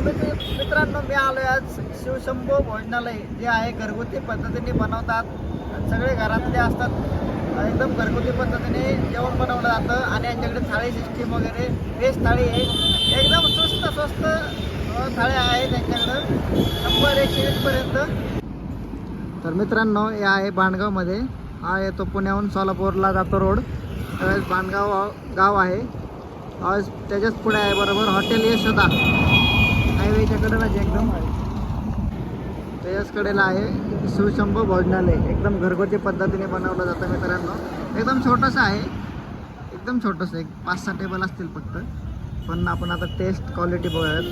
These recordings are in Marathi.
तर मित्र मित्रांनो मी आलोय आज शिवशंभो भोजनालय जे आहे घरगुती पद्धतीने बनवतात. आणि सगळे घरातले असतात. एकदम घरगुती पद्धतीने जेवण बनवलं जातं आणि यांच्याकडे थाळी सिस्टीम वगैरे. वेज थाळी आहे. एकदम स्वस्त स्वस्त थाळ्या आहेत त्यांच्याकडं. शंभर एकशे वीसपर्यंत तर मित्रांनो हे आहे बाणगावमध्ये. हा येतो पुण्याहून सोलापूरला जातो रोड. त्यावेळेस बाणगाव गाव आहे. त्याच्याच पुढे आहे बरोबर. हॉटेल यशोदा. हायवेच्या कडेला जे म्हणजे एकदम त्याच्याच कडेला आहे. सुशंभ भोजनालय. एकदम घरगुती पद्धतीने बनवलं जातं मित्रांनो. एकदम छोटंसं आहे. एकदम छोटंसं एक पाच सहा टेबल असतील फक्त. पण आपण आता टेस्ट क्वालिटी बघूयात.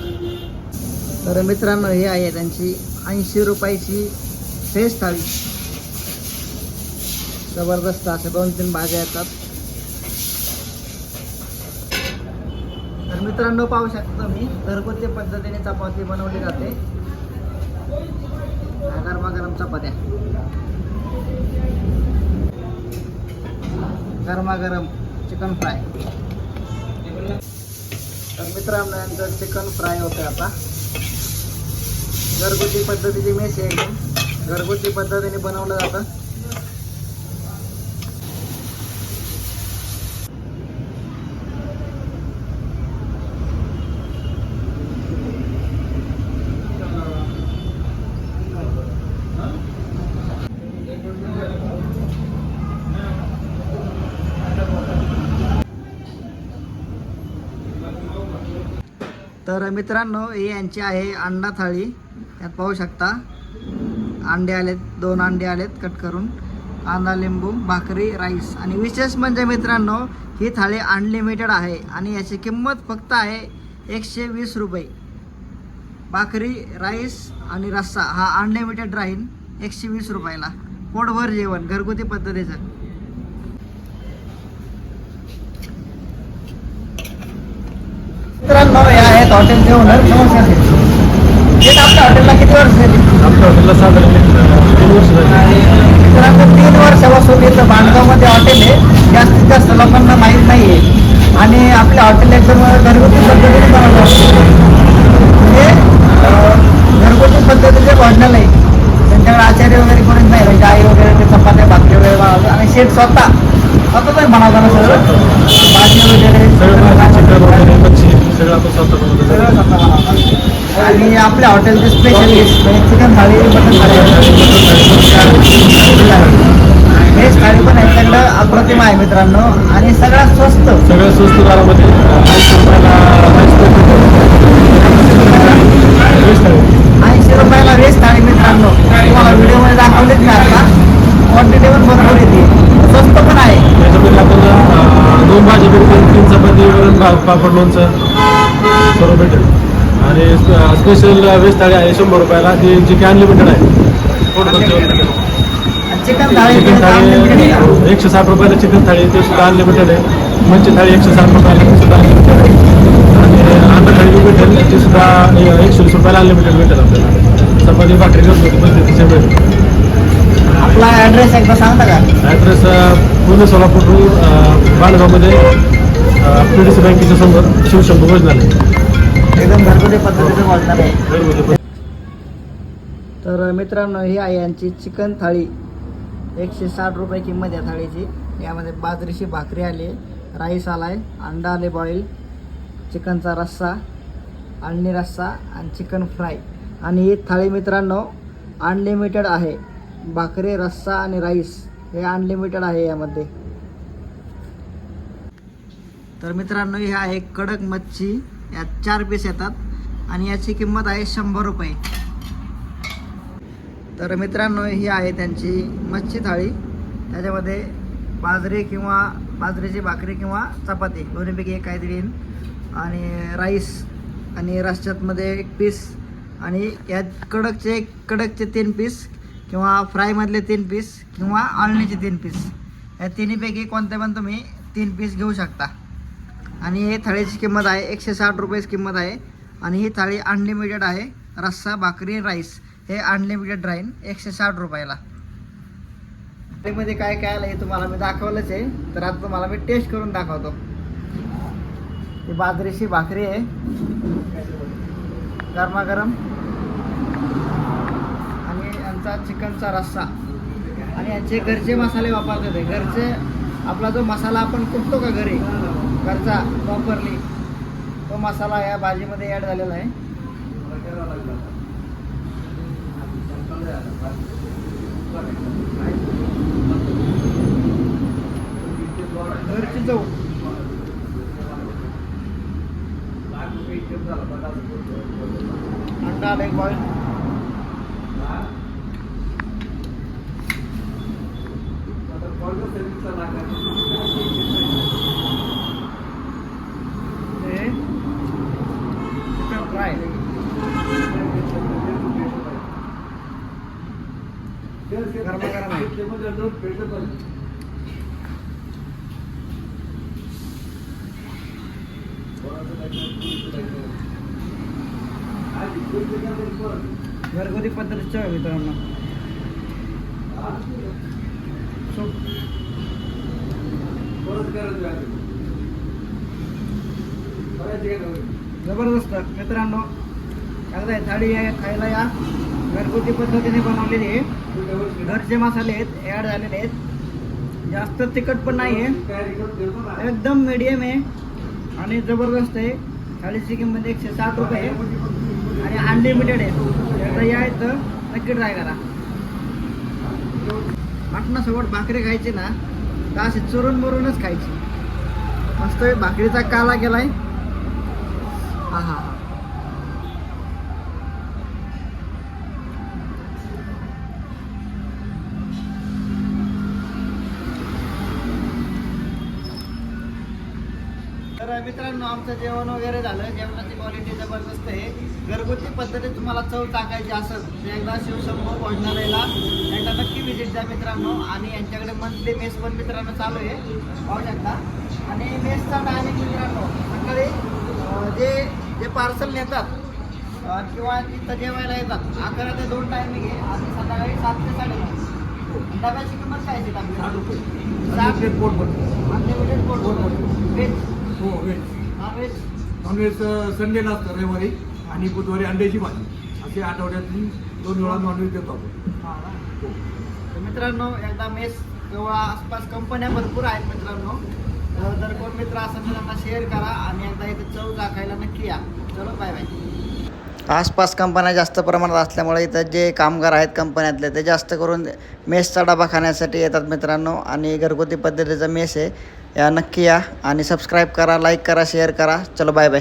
तर मित्रांनो हे आहे त्यांची ऐंशी रुपयाची टेस्ट थाळी. जबरदस्त असे दोन तीन भाज्या येतात. तर मित्रांनो पाहू शकता मी घरगुती पद्धतीने चपाती बनवली जाते. गरमागरम चपात्या. गरमागरम चिकन फ्राय. तर मित्रांनो यांचं चिकन फ्राय होतं आता. घरगुती पद्धतीची मेस आहे एकदम घरगुती पद्धतीने बनवलं जातं. तर मित्रांनो हे यांची आहे अंडा थाळी. यात पाहू शकता. अंडे आलेत दोन अंडे आलेत कट करून. कांदा लिंबू भाकरी राईस. आणि विशेष म्हणजे मित्रांनो ही थाळी अनलिमिटेड आहे आणि याची किंमत फक्त आहे एकशे वीस रुपये. भाकरी राईस आणि रस्सा हा अनलिमिटेड राहील एकशे वीस रुपयाला. पोटभर जेवण घरगुती पद्धतीचं. मित्रांनो हे आहेत हॉटेलचे ओनर नमस्कार हे आपल्या हॉटेलला किती वर्ष झाली? आमच्या हॉटेलला साधारण तीन वर्ष झाली. मित्रांनो तीन वर्षापासून इथं बांधगावमध्ये हॉटेल आहे. जास्तीत जास्त लोकांना माहीत नाही आहे आणि आपल्या हॉटेल एकदम घरगुती पद्धतीने बनवलं. म्हणजे घरगुती पद्धतीचे भोजनालय त्यांच्याकडे आचार्य वगैरे कोणीच नाही. म्हणजे आई वगैरे ते चपात्या भाकरी वगैरे बनवतात. आणि शेट स्वतः स्वतः पण बनवताना सगळं. भाजी वगैरे सगळं आपण स्वतः बनवतो. आणि आपल्या हॉटेलचे specialist chicken thali mutton thali thali पण यांच्याकडं अप्रतिम आहे मित्रांनो आणि सगळ्यात स्वस्त सगळ्या स्वस्त दरामध्ये ऐंशी रुपयाला. Veg थाळी. मित्रांनो तुम्हाला व्हिडिओमध्ये दाखवलेच नाही आता क्वांटिटी पण भरपूर येते स्वस्त पण आहे. त्याच्यामध्ये दोन भाजी भेटते तीन चपाती भा- पापड लोणचं सर्व भेटेल. आणि स्पेशल व्हेज थाळी आहे शंभर रुपयाला. ती जी की अनलिमिटेड आहे. चिकन थाळी एकशे साठ रुपयाला चिकन थाळी ते सुद्धा अनलिमिटेड आहे. मच्छी थाळी एकशे साठ रुपयाला ती सुद्धा अनलिमिटेड आहे. आणि अंडा थाळी भेटेल ती सुद्धा एकशे वीस रुपयाला अनलिमिटेड भेटेल आपल्याला. चपाती भाकरी घरगुती पद्धतीचे भेटेल. आपला ॲड्रेस एकदा सांगता का? ॲड्रेस पुणे सोलापूर टू बाळगावमध्ये पी डी सी बँकेच्या समोर शिवशंभू भोजनालय. एकदम घरगुती पद्धतीचं आहे घरगुती पद्धत. तर मित्रांनो ही आहे यांची चिकन थाळी. एकशे साठ रुपये किंमत आहे थाळीची. यामध्ये बाजरीची भाकरी आली आहे राईस आलाय अंडा आले बॉईल चिकनचा रस्सा अळणी रस्सा आणि चिकन फ्राय. आणि ही थाळी मित्रांनो अनलिमिटेड आहे. भाकरी रस्सा आणि राईस हे अनलिमिटेड आहे यामध्ये. तर मित्रांनो हे आहे कडक मच्छी. यात चार पीस येतात आणि याची किंमत आहे शंभर रुपये. तर मित्रांनो ही आहे त्यांची मच्छी थाळी. त्याच्यामध्ये बाजरी किंवा बाजरीची भाकरी किंवा चपाती दोन्हीपैकी एक काहीतरी येईल. आणि राईस आणि रश्श्यातमध्ये एक पीस आणि यात कडकचे एक कडकचे तीन पीस किंवा फ्रायमधले तीन पीस किंवा आळणीचे तीन पीस या तिन्हीपैकी कोणते पण तुम्ही तीन पीस घेऊ शकता. आणि हे थाळीची किंमत आहे एकशे साठ रुपयेच किंमत आहे. आणि ही थाळी अनलिमिटेड आहे. रस्सा भाकरी राईस हे अनलिमिटेड राहीन एकशे साठ रुपयाला. थाळीमध्ये काय काय आलं हे तुम्हाला मी दाखवलंच आहे. तर आता तुम्हाला मी टेस्ट करून दाखवतो. ही बाजरीची भाकरी आहे. गरमागरम. यांचा चिकनचा रस्सा. आणि यांचे घरचे मसाले वापरतात घरचे आपला जो मसाला आपण कुटतो का घरी घरचा वापरली तो मसाला या भाजीमध्ये ॲड झालेला आहे. घरची चव. अंडा आला बॉईल हे चिकन फ्राय गरमागरम आहे घरगुती पद्धतीच्या मित्रांनो. जबरदस्त. मित्रांनो एकदा थाळी आहे खायला या. घरगुती पद्धतीने बनवलेली आहे. घरचे मसाले आहेत ॲड झालेले आहेत. जास्त तिखट पण नाही आहे एकदम मीडियम आहे. आणि जबरदस्त आहे. थाळीची किंमत एकशे साठ रुपये आहे. आणि अनलिमिटेड आहे. एकदा या इथं नक्की ट्राय करा. मटणासोबत भाकरी खायची ना तर अशी चुरून मरूनच खायची. मस्त भाकरीचा काला गेलाय हा हा हा. तर मित्रांनो आमचं जेवण वगैरे झालं. जेवणाची क्वालिटी जबरदस्त आहे. घरगुती पद्धतीत तुम्हाला चव टाकायची असेल तर एकदा शिवशंभू भोजनालयाला एकदा नक्की व्हिजिट द्या मित्रांनो. आणि यांच्याकडे मंथली मेस पण मित्रांनो चालू आहे. पाहू शकता. आणि मेसचा टायमिंग मित्रांनो सकाळी जे जे पार्सल नेतात किंवा तिथं जेवायला येतात अकरा ते दोन टायमिंग आहे. आणि संध्याकाळी सात ते साडेनऊ. डब्याची किंमत काय आहे आपली? साठ रुपये. साठ पोट भरतं. अनलिमिटेड पोट व्हेज हो व्हेज नॉन व्हेज नॉनव्हेज संडेला असतं रविवारी आणि बुधवारी अंड्याची भाजी असे आठवड्यातून दोन वेळा नॉनव्हेज देतो आपण. हो. तर मित्रांनो एकदा मेस किंवा आसपास कंपन्या भरपूर आहेत मित्रांनो. तर जर कोण मित्र असेल तर त्यांना शेअर करा आणि एकदा इथे चव दाखायला नक्की या. चलो बाय बाय आसपास कंपन्या जास्त प्रमाणात असल्यामुळे इथं जे कामगार आहेत कंपन्यातले ते जास्त करून मेसचा डबा खाण्यासाठी येतात मित्रांनो. आणि घरगुती पद्धतीचा मेस आहे. या नक्की या. आणि सबस्क्राईब करा लाईक करा शेअर करा. चलो बाय बाय